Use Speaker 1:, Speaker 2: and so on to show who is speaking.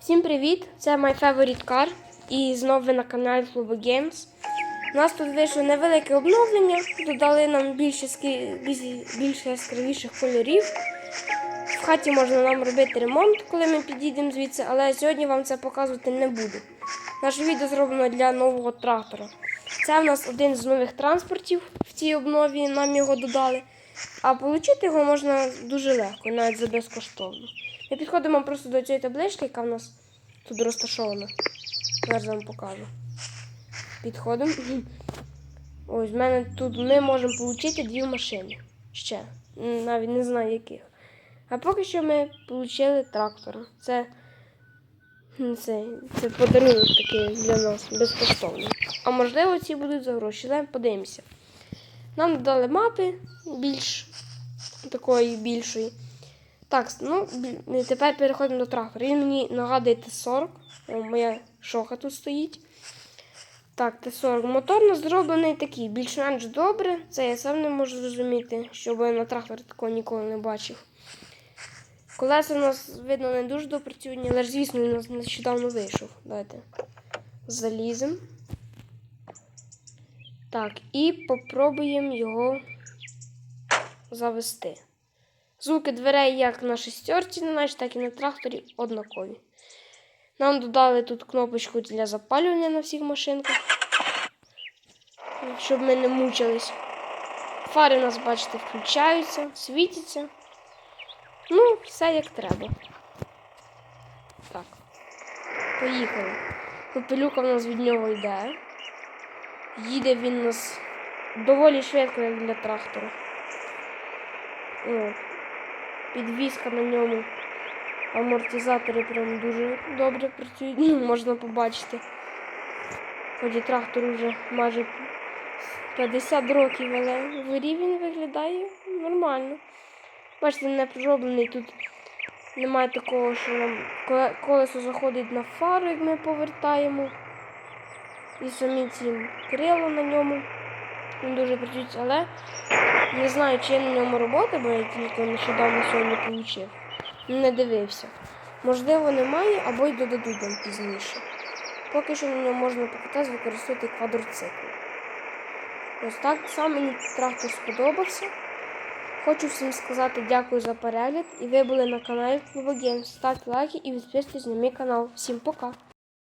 Speaker 1: Всім привіт! Це My Favorite Car і знову на каналі Club Games. У нас тут вийшло невелике обновлення, додали нам більше, більше яскравіших кольорів. В хаті можна нам робити ремонт, коли ми підійдемо звідси, але сьогодні вам це показувати не буду. Наше відео зроблено для нового трактора. Це в нас один з нових транспортів в цій обнові, нам його додали. А отримати його можна дуже легко, навіть за безкоштовно. Ми підходимо просто до цієї таблички, яка в нас тут розташована. Зараз вам покажу. Підходимо. Ось в мене тут ми можемо отримати дві машини. Ще. Навіть не знаю яких. А поки що ми отримали трактор. Це, це, це подарунок такий для нас безкоштовний. А можливо, ці будуть за гроші. Але подивимося. Нам дали мапи більш такої більшої. Так, ну тепер переходимо до трактора. Він мені нагадує Т-40. О, Моя шоха тут стоїть. Так, Т-40. Мотор у нас зроблений такий, більш-менш добре. Це я сам не можу зрозуміти, щоб я на тракторі такого ніколи не бачив. Колеса у нас, видно, не дуже допрацювані, але ж, звісно, він у нас нещодавно вийшов. Давайте заліземо. Так, і попробуємо його завести. Звуки дверей як на шестерці, так і на тракторі однакові. Нам додали тут кнопочку для запалювання на всіх машинках, щоб ми не мучились. Фари у нас, бачите, включаються, світяться. Ну, все як треба. Так. Поїхали. Попелюка в нас від нього йде. Їде він у нас доволі швидко, як для трактора. Підвізка на ньому. Амортизатори прям дуже добре працюють, ну, можна побачити. Хоч і трактору вже майже 50 років, але в горі виглядає нормально. Бачите, не пророблений тут немає такого, що нам колесо заходить на фару, як ми повертаємо. І самі ці крила на ньому не дуже працюють, але не знаю, чи є на ньому робота, бо я тільки нещодавно сьогодні отримав. Не дивився. Можливо, немає, або й додадуть нам пізніше. Поки що на ньому можна покатати, використовувати квадроцикл. Ось так само мені трактор сподобався. Хочу всім сказати дякую за перегляд. І ви були на каналі Games. Ставте лайки і підписуйтесь на мій канал. Всім пока!